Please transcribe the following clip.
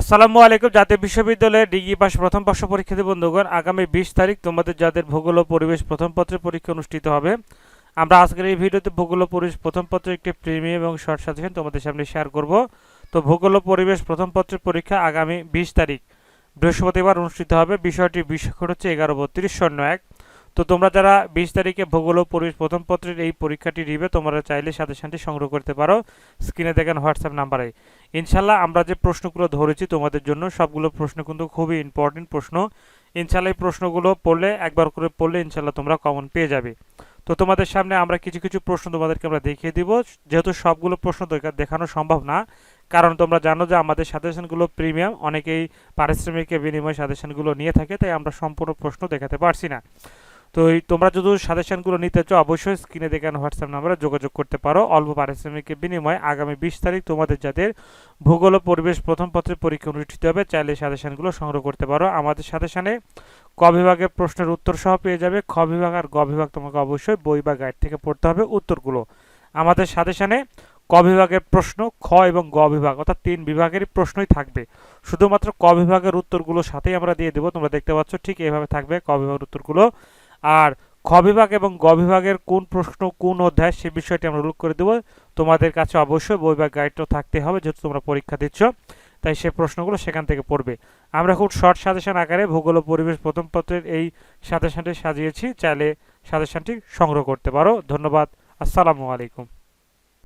আসসালামু আলাইকুম, জাতীয় বিশ্ববিদ্যালয়ের ডিগ্রি পাস প্রথম বর্ষ পরীক্ষার্থী বন্ধুগণ, আগামী বিশ তারিখ তোমাদের যাদের ভূগোল ও পরিবেশ প্রথম পত্রের পরীক্ষা অনুষ্ঠিত হবে, আমরা আজকের এই ভিডিওতে ভূগোল ও পরিবেশ প্রথম পত্রের একটি প্রিমিয়াম এবং শর্ট সাজেশন তোমাদের সামনে শেয়ার করব। তো ভূগোল ও পরিবেশ প্রথম পত্রের পরীক্ষা আগামী বিশ তারিখ বৃহস্পতিবার অনুষ্ঠিত হবে, বিষয়টি বিষয় হচ্ছে এগারো বত্রিশ শূন্য এক। তো তোমরা যারা বিশ তারিখে ভূগোল পরিবেশ প্রথম পত্রের এই পরীক্ষাটি দিবে তোমরা চাইলে সাজেশনটি সংগ্রহ করতে পারো। স্ক্রিনে দেখেন হোয়াটসঅ্যাপ নাম্বারে। ইনশাল্লাহ আমরা যে প্রশ্নগুলো ধরেছি তোমাদের জন্য, সবগুলো প্রশ্ন কিন্তু খুবই ইম্পর্টেন্ট প্রশ্ন। ইনশাল্লাহ এই প্রশ্নগুলো পড়লে, একবার করে পড়লে ইনশাল্লাহ তোমরা কমন পেয়ে যাবে। তো তোমাদের সামনে আমরা কিছু কিছু প্রশ্ন তোমাদেরকে আমরা দেখিয়ে দিব। যেহেতু সবগুলো প্রশ্ন দেখানো সম্ভব না, কারণ তোমরা জানো যে আমাদের সাজেশনগুলো প্রিমিয়াম অনেকেই পারিশ্রমিকের বিনিময়ে সাজেশনগুলো নিয়ে থাকে, তাই আমরা সম্পূর্ণ প্রশ্ন দেখাতে পারছি না। তো এই তোমরা যদি সাজেশনগুলো নিতে চাও, অবশ্যই স্ক্রিনে দেখানো হোয়াটসঅ্যাপ নাম্বারে যোগাযোগ করতে পারো। অল্প পারিশ্রমিকের বিনিময়ে আগামী বিশ তারিখ তোমাদের যাদের ভূগোল ও পরিবেশ প্রথম পত্রের পরীক্ষা অনুষ্ঠিত হবে, চাইলে সাজেশনগুলো সংগ্রহ করতে পারো। আমাদের সাজেশনে ক বিভাগের প্রশ্নের উত্তর সহ পেয়ে যাবে। খ বিভাগ আর গ বিভাগ তোমাকে অবশ্যই বই বা গাইড থেকে পড়তে হবে উত্তরগুলো। আমাদের সাজেশনে ক বিভাগের প্রশ্ন, খ এবং গ বিভাগ অর্থাৎ তিন বিভাগেরই প্রশ্নই থাকবে। শুধুমাত্র ক বিভাগের উত্তরগুলো সাথেই আমরা দিয়ে দেবো। তোমরা দেখতে পাচ্ছ ঠিক এইভাবে থাকবে ক বিভাগের উত্তরগুলো। আর খ বিভাগ এবং গ বিভাগের কোন প্রশ্ন কোন অধ্যায় সে বিষয়টি আমরা উল্লেখ করে দেবো। তোমাদের কাছে অবশ্যই বই বা গাইডটাও থাকতে হবে, যেহেতু তোমরা পরীক্ষা দিচ্ছ, তাই সে প্রশ্নগুলো সেখান থেকে পড়বে। আমরা খুব শর্ট সাজেশন আকারে ভূগোল পরিবেশ প্রথম পত্রের এই সাজেশনটি সাজিয়েছি, চাইলে সাজেশনটি সংগ্রহ করতে পারো। ধন্যবাদ। আসসালামু আলাইকুম।